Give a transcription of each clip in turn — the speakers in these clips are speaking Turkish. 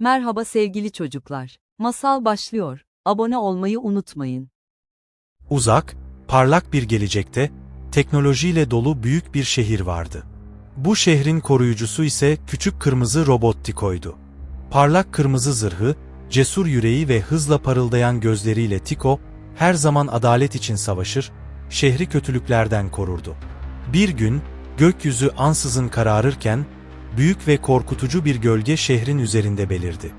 Merhaba sevgili çocuklar. Masal başlıyor. Abone olmayı unutmayın. Uzak, parlak bir gelecekte, teknolojiyle dolu büyük bir şehir vardı. Bu şehrin koruyucusu ise küçük kırmızı robot Tiko'ydu. Parlak kırmızı zırhı, cesur yüreği ve hızla parıldayan gözleriyle Tiko, her zaman adalet için savaşır, şehri kötülüklerden korurdu. Bir gün, gökyüzü ansızın kararırken, büyük ve korkutucu bir gölge şehrin üzerinde belirdi.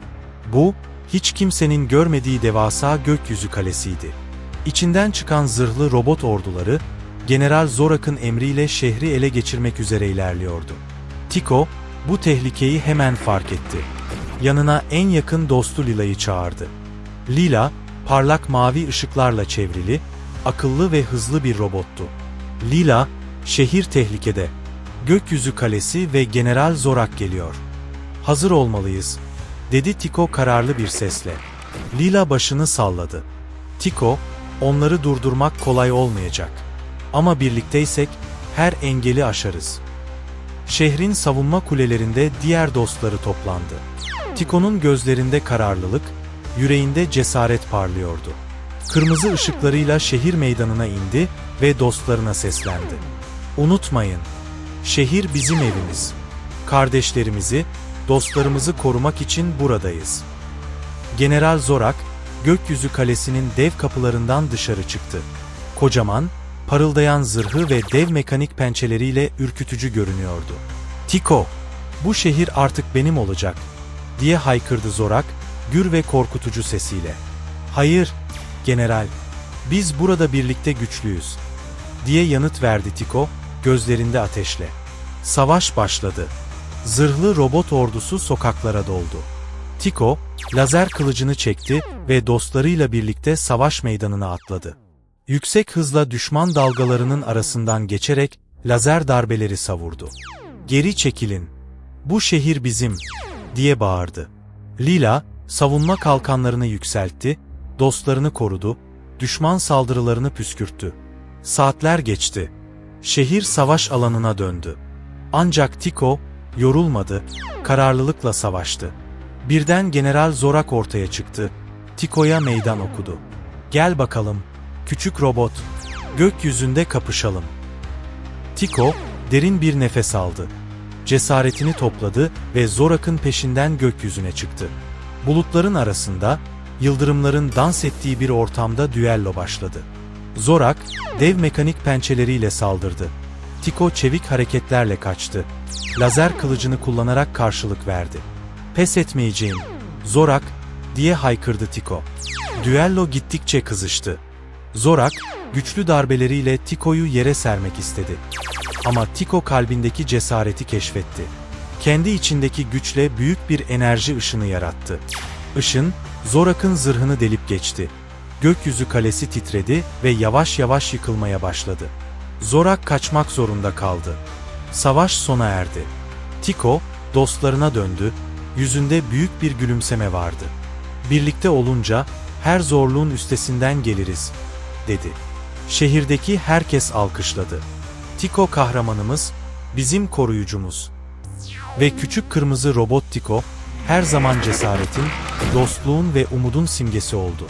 Bu, hiç kimsenin görmediği devasa gökyüzü kalesiydi. İçinden çıkan zırhlı robot orduları, General Zorak'ın emriyle şehri ele geçirmek üzere ilerliyordu. Tiko, bu tehlikeyi hemen fark etti. Yanına en yakın dostu Lila'yı çağırdı. Lila, parlak mavi ışıklarla çevrili, akıllı ve hızlı bir robottu. Lila, şehir tehlikede. Gökyüzü kalesi ve General Zorak geliyor. Hazır olmalıyız, dedi Tiko kararlı bir sesle. Lila başını salladı. Tiko, onları durdurmak kolay olmayacak. Ama birlikteysek her engeli aşarız. Şehrin savunma kulelerinde diğer dostları toplandı. Tiko'nun gözlerinde kararlılık, yüreğinde cesaret parlıyordu. Kırmızı ışıklarıyla şehir meydanına indi ve dostlarına seslendi. Unutmayın, şehir bizim evimiz. Kardeşlerimizi, dostlarımızı korumak için buradayız. General Zorak, gökyüzü kalesinin dev kapılarından dışarı çıktı. Kocaman, parıldayan zırhı ve dev mekanik pençeleriyle ürkütücü görünüyordu. Tiko, bu şehir artık benim olacak, diye haykırdı Zorak, gür ve korkutucu sesiyle. Hayır, general, biz burada birlikte güçlüyüz, diye yanıt verdi Tiko, gözlerinde ateşle. Savaş başladı. Zırhlı robot ordusu sokaklara doldu. Tiko, lazer kılıcını çekti ve dostlarıyla birlikte savaş meydanına atladı. Yüksek hızla düşman dalgalarının arasından geçerek lazer darbeleri savurdu. Geri çekilin. Bu şehir bizim, diye bağırdı. Lila, savunma kalkanlarını yükseltti, dostlarını korudu, düşman saldırılarını püskürttü. Saatler geçti. Şehir savaş alanına döndü. Ancak Tiko, yorulmadı, kararlılıkla savaştı. Birden General Zorak ortaya çıktı. Tiko'ya meydan okudu. Gel bakalım, küçük robot, gökyüzünde kapışalım. Tiko, derin bir nefes aldı. Cesaretini topladı ve Zorak'ın peşinden gökyüzüne çıktı. Bulutların arasında, yıldırımların dans ettiği bir ortamda düello başladı. Zorak, dev mekanik pençeleriyle saldırdı. Tiko çevik hareketlerle kaçtı. Lazer kılıcını kullanarak karşılık verdi. Pes etmeyeceğim, Zorak, diye haykırdı Tiko. Düello gittikçe kızıştı. Zorak, güçlü darbeleriyle Tiko'yu yere sermek istedi. Ama Tiko kalbindeki cesareti keşfetti. Kendi içindeki güçle büyük bir enerji ışını yarattı. Işın, Zorak'ın zırhını delip geçti. Gökyüzü kalesi titredi ve yavaş yavaş yıkılmaya başladı. Zorak kaçmak zorunda kaldı. Savaş sona erdi. Tiko, dostlarına döndü, yüzünde büyük bir gülümseme vardı. Birlikte olunca, her zorluğun üstesinden geliriz, dedi. Şehirdeki herkes alkışladı. Tiko kahramanımız, bizim koruyucumuz. Ve küçük kırmızı robot Tiko, her zaman cesaretin, dostluğun ve umudun simgesi oldu.